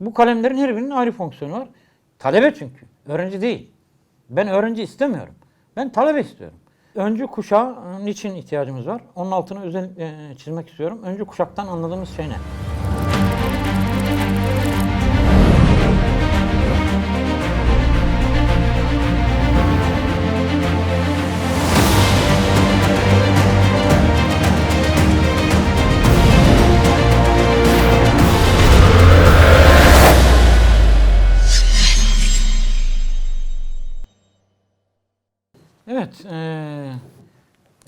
Bu kalemlerin her birinin ayrı fonksiyonu var. Talebe çünkü. Öğrenci değil. Ben öğrenci istemiyorum. Ben talebe istiyorum. Öncü kuşağa niçin ihtiyacımız var? Onun altını özel e, çizmek istiyorum. Öncü kuşaktan anladığımız şey ne? Evet, eee,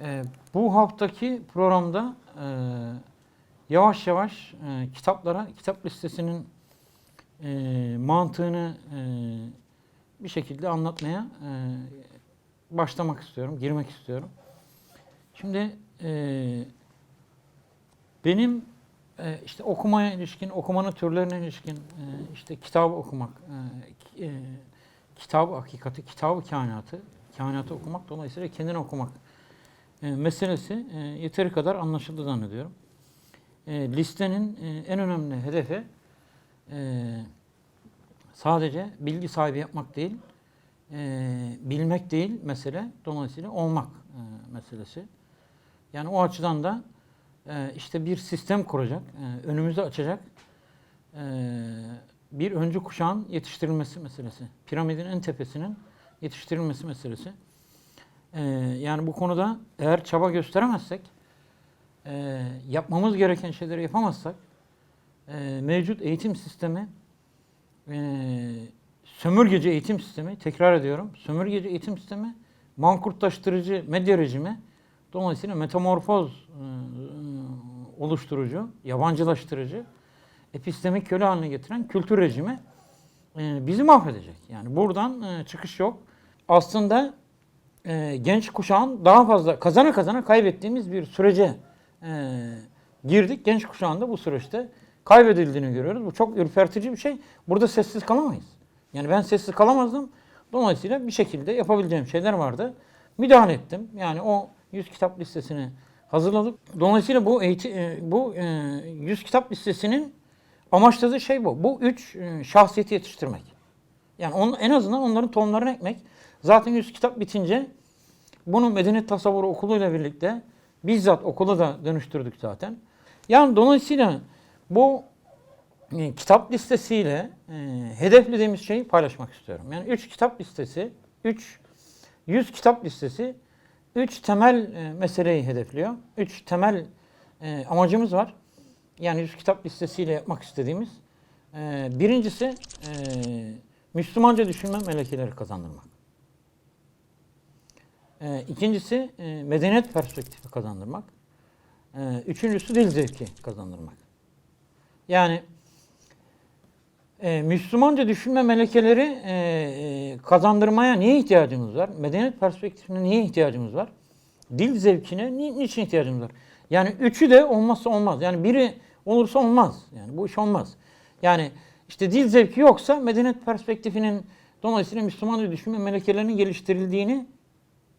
eee, bu haftaki programda eee, yavaş yavaş eee, kitaplara, kitap listesinin eee, mantığını eee, bir şekilde anlatmaya eee, başlamak istiyorum, girmek istiyorum. Şimdi eee, benim eee, işte okumaya ilişkin, okumanın türlerine ilişkin, eee, işte kitabı okumak, ki- eee, kitabı hakikati, kitabı kainatı, kainatı okumak dolayısıyla kendini okumak e, meselesi e, yeteri kadar anlaşıldı zannediyorum. E, listenin en önemli hedefi sadece bilgi sahibi yapmak değil, bilmek değil mesele, dolayısıyla olmak meselesi. Yani o açıdan da işte bir sistem kuracak, e, önümüzü açacak bir öncü kuşağın yetiştirilmesi meselesi. Piramidin en tepesinin yetiştirilmesi meselesi. Ee, yani bu konuda eğer çaba gösteremezsek, e, yapmamız gereken şeyleri yapamazsak, e, mevcut eğitim sistemi, e, sömürgeci eğitim sistemi, tekrar ediyorum, sömürgeci eğitim sistemi, mankurtlaştırıcı medya rejimi, dolayısıyla metamorfoz e, oluşturucu, yabancılaştırıcı, epistemik köle haline getiren kültür rejimi e, bizi mahvedecek. Yani buradan e, çıkış yok. Aslında e, genç kuşağın daha fazla kazana kazana kaybettiğimiz bir sürece e, girdik. Genç kuşağın da bu süreçte kaybedildiğini görüyoruz. Bu çok ürpertici bir şey. Burada sessiz kalamayız. Yani ben sessiz kalamazdım. Dolayısıyla bir şekilde yapabileceğim şeyler vardı. Müdahale ettim. Yani o 100 kitap listesini hazırladık. Dolayısıyla bu eğitim, bu e, 100 kitap listesinin amaçladığı şey bu. Bu üç e, şahsiyeti yetiştirmek. Yani on, en azından onların tohumlarını ekmek. Zaten 100 kitap bitince bunu Medeniyet Tasavvuru Okulu'yla birlikte bizzat okulu da dönüştürdük zaten. Yani dolayısıyla bu e, kitap listesiyle e, hedeflediğimiz şeyi paylaşmak istiyorum. Yani 3 kitap listesi, 3 100 kitap listesi 3 temel e, meseleyi hedefliyor. 3 temel e, amacımız var. Yani 100 kitap listesiyle yapmak istediğimiz. E, birincisi e, Müslümanca düşünme melekeleri kazandırmak. E, ikincisi e, medeniyet perspektifi kazandırmak. E, üçüncüsü dil zevki kazandırmak. Yani e, Müslümanca düşünme melekeleri e, e, kazandırmaya niye ihtiyacımız var? Medeniyet perspektifine niye ihtiyacımız var? Dil zevkine ni, niçin ihtiyacımız var? Yani üçü de olmazsa olmaz. Yani biri olursa olmaz. Yani bu iş olmaz. Yani işte dil zevki yoksa medeniyet perspektifinin dolayısıyla Müslümanca düşünme melekelerinin geliştirildiğini,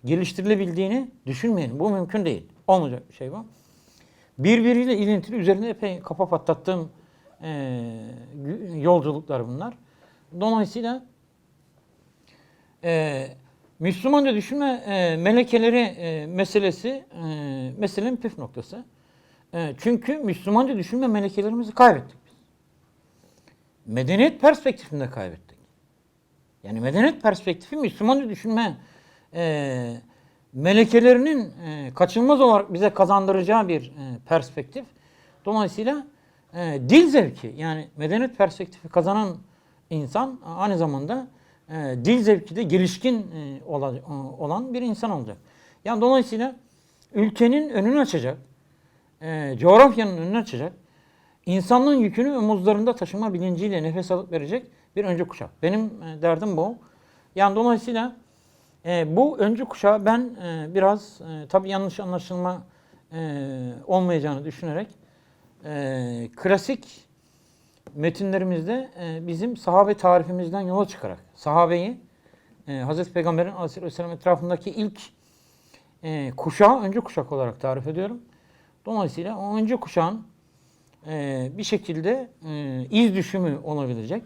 geliştirilebildiğini düşünmeyelim. Bu mümkün değil. Olmayacak bir şey bu. Birbiriyle ilintili üzerinde epey kafa patlattığım e, yolculuklar bunlar. Dolayısıyla e, Müslümanca düşünme e, melekeleri e, meselesi e, meselenin püf noktası. E, çünkü Müslümanca düşünme melekelerimizi kaybettik biz. Medeniyet perspektifinde kaybettik. Yani medeniyet perspektifi Müslümanca düşünme e, melekelerinin e, kaçınılmaz olarak bize kazandıracağı bir e, perspektif. Dolayısıyla e, dil zevki yani medeniyet perspektifi kazanan insan aynı zamanda e, dil zevki de gelişkin e, ola, olan bir insan olacak. Yani dolayısıyla ülkenin önünü açacak, e, coğrafyanın önünü açacak, insanlığın yükünü omuzlarında taşıma bilinciyle nefes alıp verecek bir öncü kuşak. Benim e, derdim bu. Yani dolayısıyla e, bu öncü kuşağı ben e, biraz e, tabii yanlış anlaşılma e, olmayacağını düşünerek e, klasik metinlerimizde e, bizim sahabe tarifimizden yola çıkarak sahabeyi e, Hazreti Peygamber'in aleyhisselam etrafındaki ilk e, kuşağı öncü kuşak olarak tarif ediyorum. Dolayısıyla o öncü kuşağın e, bir şekilde e, iz düşümü olabilecek.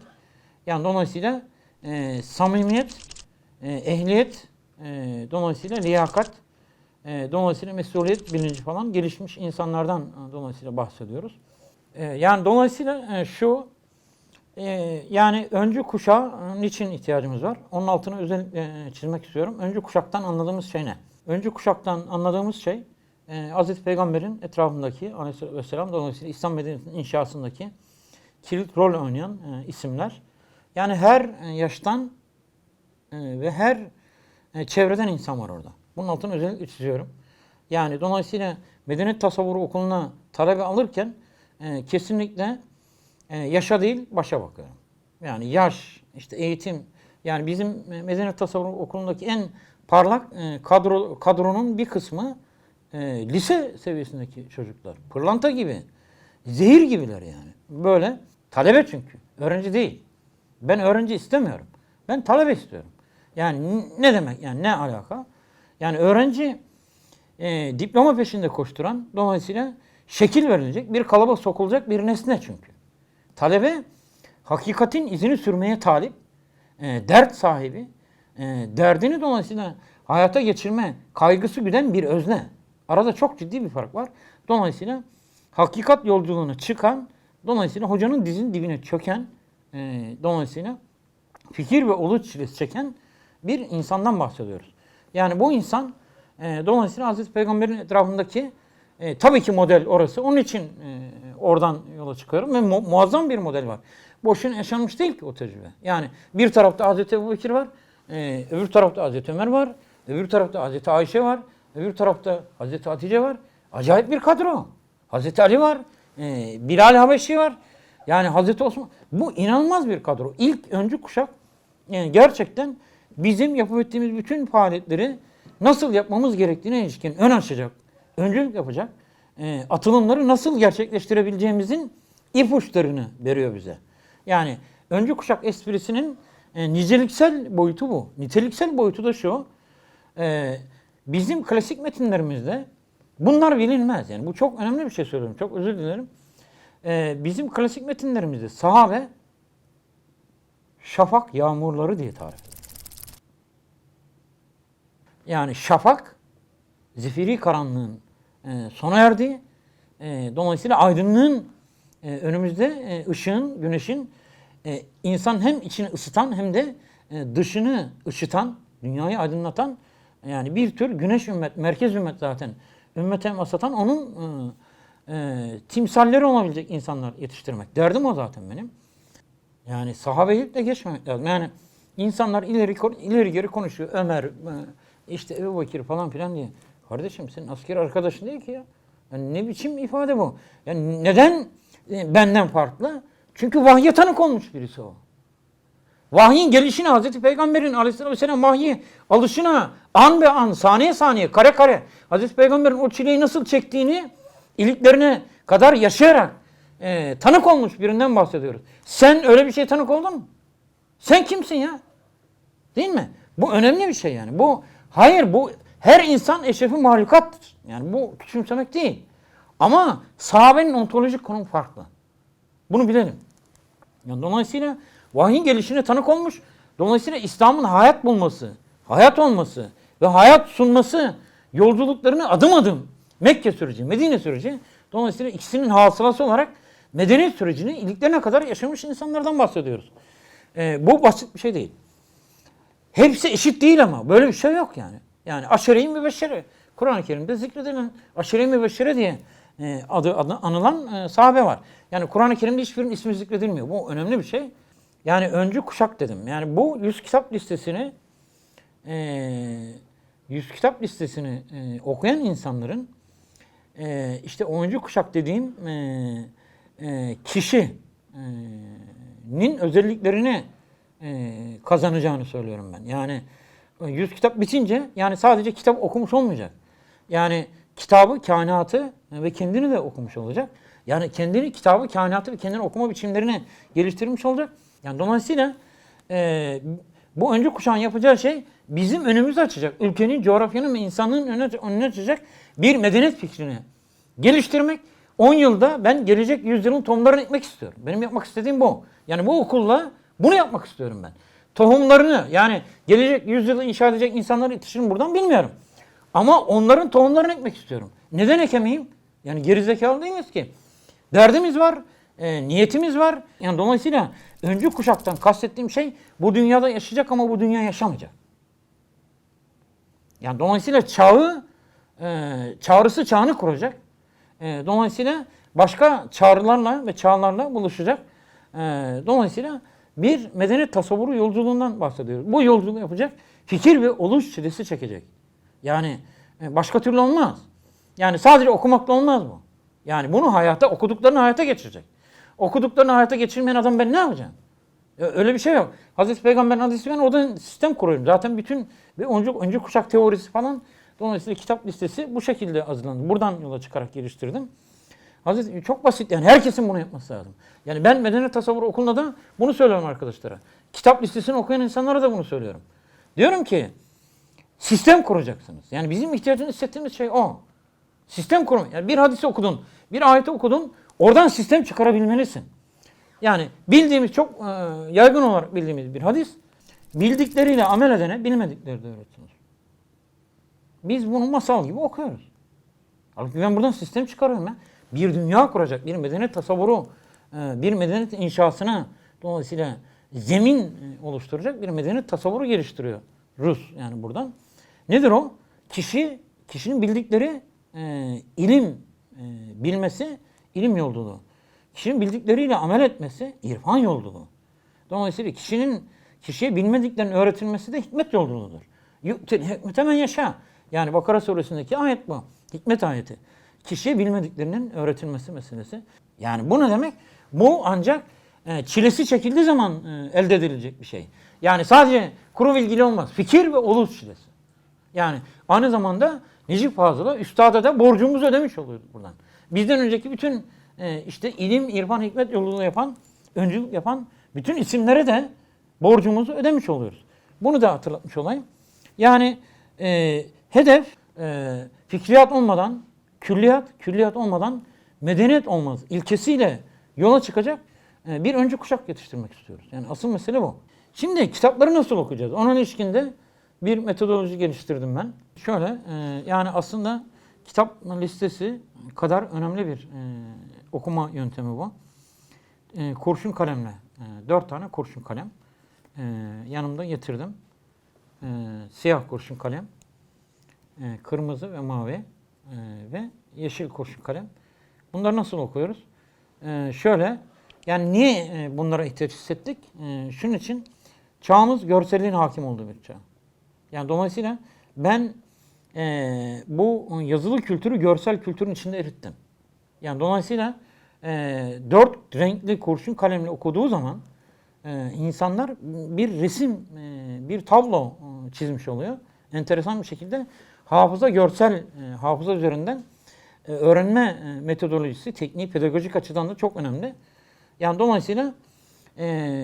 Yani dolayısıyla e, samimiyet, e, ehliyet, e, dolayısıyla liyakat, e, dolayısıyla mesuliyet bilinci falan gelişmiş insanlardan e, dolayısıyla bahsediyoruz. E, yani dolayısıyla e, şu e, yani öncü kuşağa niçin ihtiyacımız var? Onun altını özellikle çizmek istiyorum. Öncü kuşaktan anladığımız şey ne? Öncü kuşaktan anladığımız şey e, Hazreti Peygamber'in etrafındaki aleyhisselam dolayısıyla İslam medeniyetinin inşasındaki kilit rol oynayan isimler. Yani her yaştan ve her e, çevreden insan var orada. Bunun altını özellikle çiziyorum. Yani dolayısıyla medeniyet tasavvuru okuluna talebe alırken e, kesinlikle e, yaşa değil başa bakıyorum. Yani yaş, işte eğitim, yani bizim medeniyet tasavvuru okulundaki en parlak e, kadro kadronun bir kısmı e, lise seviyesindeki çocuklar. Pırlanta gibi, zehir gibiler yani. Böyle talebe çünkü, öğrenci değil. Ben öğrenci istemiyorum. Ben talebe istiyorum. Yani ne demek yani ne alaka? Yani öğrenci e, diploma peşinde koşturan dolayısıyla şekil verilecek bir kalıba sokulacak bir nesne çünkü. Talebe hakikatin izini sürmeye talip, e, dert sahibi, e, derdini dolayısıyla hayata geçirme kaygısı güden bir özne. Arada çok ciddi bir fark var. Dolayısıyla hakikat yolculuğuna çıkan, dolayısıyla hocanın dizinin dibine çöken, e, dolayısıyla fikir ve oluş çilesi çeken bir insandan bahsediyoruz. Yani bu insan e, dolayısıyla Hazreti Peygamber'in etrafındaki e, tabii ki model orası. Onun için e, oradan yola çıkıyorum ve mu- muazzam bir model var. Boşuna yaşanmış değil ki o tecrübe. Yani bir tarafta Hazreti Ebubekir var, e, öbür tarafta Hazreti Ömer var, öbür tarafta Hazreti Ayşe var, öbür tarafta Hazreti Hatice var. Acayip bir kadro. Hazreti Ali var, e, Bilal Habeşi var. Yani Hazreti Osman. Bu inanılmaz bir kadro. İlk öncü kuşak yani gerçekten bizim yapıp ettiğimiz bütün faaliyetleri nasıl yapmamız gerektiğine ilişkin ön açacak, öncülük yapacak, e, atılımları nasıl gerçekleştirebileceğimizin ipuçlarını veriyor bize. Yani öncü kuşak esprisinin e, niceliksel boyutu bu. Niteliksel boyutu da şu, e, bizim klasik metinlerimizde bunlar bilinmez. Yani bu çok önemli bir şey söylüyorum. Çok özür dilerim. E, bizim klasik metinlerimizde sahabe şafak yağmurları diye tarif. Yani şafak zifiri karanlığın e, sona erdiği, e, dolayısıyla aydınlığın e, önümüzde e, ışığın, güneşin e, insan hem içini ısıtan hem de e, dışını ışıtan, dünyayı aydınlatan yani bir tür güneş ümmet, merkez ümmet zaten ümmete masatan onun e, e, timsalleri olabilecek insanlar yetiştirmek. Derdim o zaten benim. Yani sahabeyi de geçmemek lazım. Yani insanlar ileri ileri geri konuşuyor. Ömer, e, işte Ebu Bekir falan filan diye. Kardeşim senin asker arkadaşın değil ki ya. Yani ne biçim ifade bu? Yani neden e, benden farklı? Çünkü vahye tanık olmuş birisi o. Vahyin gelişine, Hazreti Peygamber'in aleyhisselatü vesselam vahyi alışına an be an, saniye saniye, kare kare Hazreti Peygamber'in o çileyi nasıl çektiğini iliklerine kadar yaşayarak e, tanık olmuş birinden bahsediyoruz. Sen öyle bir şey tanık oldun mu? Sen kimsin ya? Değil mi? Bu önemli bir şey yani. Bu hayır bu her insan eşrefi mahlukattır. Yani bu küçümsemek değil. Ama sahabenin ontolojik konum farklı. Bunu bilelim. Yani dolayısıyla vahyin gelişine tanık olmuş. Dolayısıyla İslam'ın hayat bulması, hayat olması ve hayat sunması yolculuklarını adım adım Mekke süreci, Medine süreci dolayısıyla ikisinin hasılası olarak medeniyet sürecini iliklerine kadar yaşamış insanlardan bahsediyoruz. Ee, bu basit bir şey değil. Hepsi eşit değil ama böyle bir şey yok yani. Yani aşere-i mübeşşere. Kur'an-ı Kerim'de zikredilen aşere-i mübeşşere diye e, adı, adı anılan e, sahabe var. Yani Kur'an-ı Kerim'de hiçbirinin ismi zikredilmiyor. Bu önemli bir şey. Yani öncü kuşak dedim. Yani bu 100 kitap listesini e, 100 kitap listesini e, okuyan insanların e, işte 10. kuşak dediğim e, e, kişinin özelliklerini e, kazanacağını söylüyorum ben. Yani 100 kitap bitince yani sadece kitap okumuş olmayacak. Yani kitabı, kainatı ve kendini de okumuş olacak. Yani kendini, kitabı, kainatı ve kendini okuma biçimlerini geliştirmiş olacak. Yani dolayısıyla e, bu öncü kuşağın yapacağı şey bizim önümüzü açacak. Ülkenin, coğrafyanın ve insanlığın önüne açacak bir medeniyet fikrini geliştirmek. 10 yılda ben gelecek yüzyılın tohumlarını ekmek istiyorum. Benim yapmak istediğim bu. Yani bu okulla bunu yapmak istiyorum ben. Tohumlarını yani gelecek yüzyılı inşa edecek insanları yetişirim buradan bilmiyorum. Ama onların tohumlarını ekmek istiyorum. Neden ekemeyim? Yani gerizekalı değiliz ki. Derdimiz var, e, niyetimiz var. Yani dolayısıyla öncü kuşaktan kastettiğim şey bu dünyada yaşayacak ama bu dünya yaşamayacak. Yani dolayısıyla çağı, e, çağrısı çağını kuracak. E, dolayısıyla başka çağrılarla ve çağlarla buluşacak. E, dolayısıyla bir medeniyet tasavvuru yolculuğundan bahsediyoruz. Bu yolculuğu yapacak, fikir ve oluş çilesi çekecek. Yani e, başka türlü olmaz. Yani sadece okumakla olmaz bu. Yani bunu hayata, okuduklarını hayata geçirecek. Okuduklarını hayata geçirmeyen adam ben ne yapacağım? E, Öyle bir şey yok. Hazreti Peygamber'in hadisi ben oradan sistem kuruyorum. Zaten bütün ve öncü, öncü kuşak teorisi falan dolayısıyla kitap listesi bu şekilde hazırlandı. Buradan yola çıkarak geliştirdim. Hazreti çok basit yani herkesin bunu yapması lazım. Yani ben medeniyet tasavvuru okulunda da bunu söylüyorum arkadaşlara. Kitap listesini okuyan insanlara da bunu söylüyorum. Diyorum ki sistem kuracaksınız. Yani bizim ihtiyacını hissettiğimiz şey o. Sistem kurma. Yani bir hadisi okudun, bir ayeti okudun, oradan sistem çıkarabilmelisin. Yani bildiğimiz çok e, yaygın olarak bildiğimiz bir hadis, bildikleriyle amel edene bilmedikleri de öğretinir. Biz bunu masal gibi okuyoruz. Halbuki ben buradan sistem çıkarıyorum ya. Bir dünya kuracak, bir medeniyet tasavvuru, e, bir medeniyet inşasına dolayısıyla zemin e, oluşturacak bir medeniyet tasavvuru geliştiriyor Rus yani buradan. Nedir o? Kişi, kişinin bildikleri e, ilim e, bilmesi, ilim yolculuğu. Kişinin bildikleriyle amel etmesi, irfan yolculuğu. Dolayısıyla kişinin kişiye bilmediklerinin öğretilmesi de hikmet yolculuğudur. Hikmet hemen yaşa. Yani Bakara suresindeki ayet bu. Hikmet ayeti. Kişiye bilmediklerinin öğretilmesi meselesi. Yani bu ne demek? Bu ancak e, çilesi çekildiği zaman e, elde edilecek bir şey. Yani sadece kuru bilgili olmaz. Fikir ve oluş çilesi. Yani aynı zamanda Necip Fazıl'a, üstada da borcumuzu ödemiş oluyoruz buradan. Bizden önceki bütün e, işte ilim, irfan, hikmet yolunu yapan, öncülük yapan bütün isimlere de borcumuzu ödemiş oluyoruz. Bunu da hatırlatmış olayım. Yani e, hedef e, fikriyat olmadan, külliyat, külliyat olmadan medeniyet olmaz ilkesiyle yola çıkacak e, bir öncü kuşak yetiştirmek istiyoruz. Yani asıl mesele bu. Şimdi kitapları nasıl okuyacağız? Ona ilişkinde bir metodoloji geliştirdim ben. Şöyle e, yani aslında kitap listesi kadar önemli bir e, okuma yöntemi bu. Kurşun kalemle, dört tane kurşun kalem yanımda getirdim. Siyah kurşun kalem, kırmızı ve mavi e, ve yeşil kurşun kalem. Bunları nasıl okuyoruz? E, şöyle, yani niye e, bunlara ihtiyaç hissettik? E, şunun için çağımız görselliğin hakim olduğu bir çağ. Yani dolayısıyla ben e, bu yazılı kültürü görsel kültürün içinde erittim. Yani dolayısıyla e, dört renkli kurşun kalemle okuduğu zaman e, insanlar bir resim, e, bir tablo e, çizmiş oluyor. Enteresan bir şekilde hafıza görsel, e, hafıza üzerinden e, öğrenme e, metodolojisi, tekniği, pedagojik açıdan da çok önemli. Yani dolayısıyla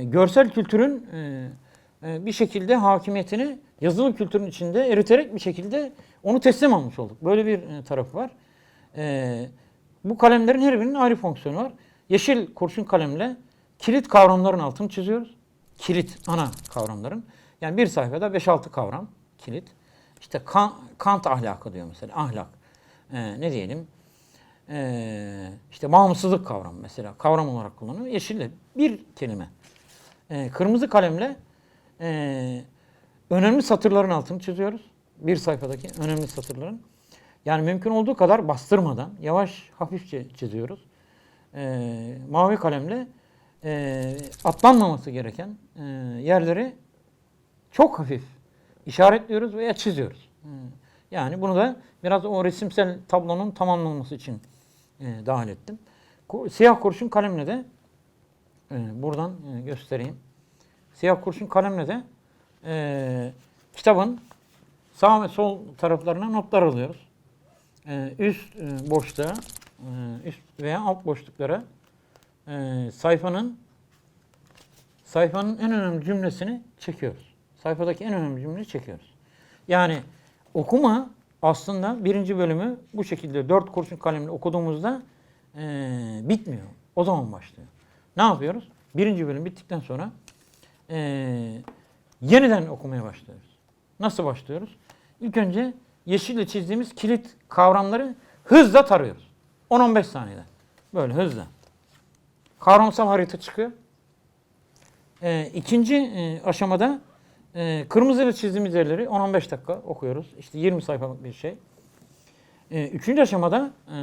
görsel kültürün bir şekilde hakimiyetini yazılı kültürün içinde eriterek bir şekilde onu teslim almış olduk. Böyle bir tarafı var. Bu kalemlerin her birinin ayrı fonksiyonu var. Yeşil kurşun kalemle kilit kavramların altını çiziyoruz. Kilit ana kavramların. Yani bir sayfada 5-6 kavram kilit. İşte Kant, Kant ahlakı diyor mesela ahlak. E, ne diyelim? E, işte bağımsızlık kavramı mesela kavram olarak kullanılıyor. Yeşille bir kelime. E, kırmızı kalemle e, önemli satırların altını çiziyoruz. Bir sayfadaki önemli satırların. Yani mümkün olduğu kadar bastırmadan yavaş hafifçe çiziyoruz. E, mavi kalemle e, atlanmaması gereken e, yerleri çok hafif işaretliyoruz veya çiziyoruz. E, yani bunu da biraz o resimsel tablonun tamamlanması için e, dahil ettim. Siyah kurşun kalemle de e, buradan e, göstereyim. Siyah kurşun kalemle de e, kitabın sağ ve sol taraflarına notlar alıyoruz. E, üst e, boşluğa, e, üst veya alt boşluklara e, sayfanın sayfanın en önemli cümlesini çekiyoruz. Sayfadaki en önemli cümleyi çekiyoruz. Yani okuma aslında birinci bölümü bu şekilde dört kurşun kalemle okuduğumuzda ee, bitmiyor. O zaman başlıyor. Ne yapıyoruz? Birinci bölüm bittikten sonra ee, yeniden okumaya başlıyoruz. Nasıl başlıyoruz? İlk önce yeşille çizdiğimiz kilit kavramları hızla tarıyoruz. 10-15 saniyede. Böyle hızla. Kavramsal harita çıkıyor. Ee, ikinci e, aşamada e, kırmızıyla çizdiğimiz yerleri 10-15 dakika okuyoruz. İşte 20 sayfalık bir şey. Ee, üçüncü aşamada e,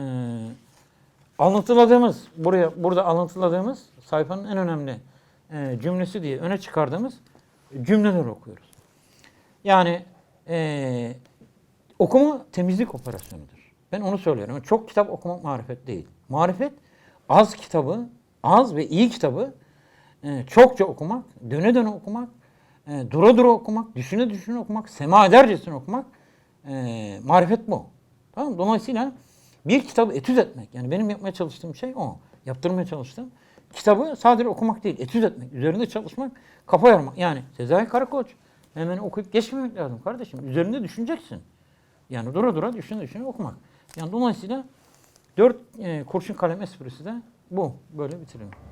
alıntıladığımız, buraya burada alıntıladığımız sayfanın en önemli e, cümlesi diye öne çıkardığımız cümleleri okuyoruz. Yani e, okuma temizlik operasyonudur. Ben onu söylüyorum. Çok kitap okumak marifet değil. Marifet az kitabı, az ve iyi kitabı e, çokça okumak, döne döne okumak, e, dura dura okumak, düşüne düşüne okumak, sema edercesine okumak e, marifet bu. Tamam? Dolayısıyla bir kitabı etüt etmek, yani benim yapmaya çalıştığım şey o. Yaptırmaya çalıştığım. Kitabı sadece okumak değil, etüt etmek, üzerinde çalışmak, kafa yormak. Yani Sezai Karakoç hemen okuyup geçmemek lazım kardeşim. Üzerinde düşüneceksin. Yani dura dura düşüne düşüne okumak. Yani dolayısıyla dört e, kurşun kalem esprisi de bu. Böyle bitiriyorum.